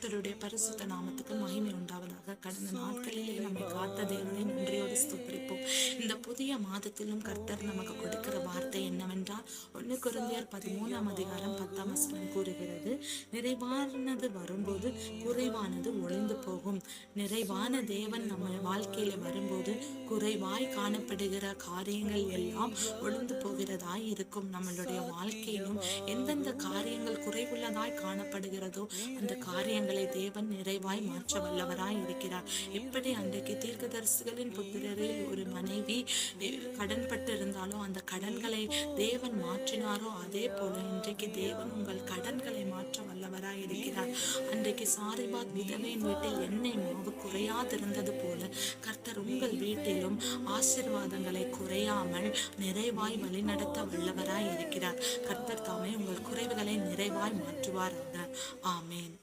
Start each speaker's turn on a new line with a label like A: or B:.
A: கர்த்தருடைய பரிசுத்த நாமத்துக்கு மகிமை உண்டாவதாக. கடந்த நாட்களிலே நம்மை காத்த தேவனை நன்றியோடு ஸ்தோத்திரிப்போம். இந்த புதிய மாதத்திலும் கர்த்தர் நமக்கு கொடுக்கிற வார்த்தை என்னவென்றால் ஒன்று குருந்தியார் பதிமூணாம் அதிகாரம் பத்தாம் வசனம் கூறுகிறது நிறைவானது வரும்போது குறைவானது ஒளிந்து போகும். நிறைவான தேவன் நம்ம வாழ்க்கையில வரும்போது குறைவாய் காணப்படுகிற காரியங்கள் எல்லாம் ஒழுந்து போகிறதாய் இருக்கும். நம்மளுடைய வாழ்க்கையிலும் எந்தெந்த காரியங்கள் குறைவுள்ளதாய் காணப்படுகிறதோ அந்த காரியங்களை தேவன் நிறைவாய் மாற்ற வல்லவராய் இருக்கிறார். எப்படி அன்றைக்கு தீர்க்கதரிசிகளின் புத்திரரில் ஒரு மனைவி கடன்பட்டு இருந்தாலும் கடன்களை தேவன் மாற்றினாரோ அதே போல இன்றைக்கு தேவன் உங்கள் கடன்களை மாற்ற வல்லவராய் இருக்கிறார். அன்றைக்கு சாரிபாத் விதவையின் வீட்டில் எண்ணெய் மாவு குறையாதிருந்தது போல கர்த்தர் உங்கள் வீட்டிலும் ஆசிர்வாதங்களை குறையாமல் நிறைவாய் வழிநடத்த வல்லவராய் இருக்கிறார். கர்த்தர் தாமே உங்கள் குறைவுகளை நிறைவாய் மாற்றுவார் ஆமேன்.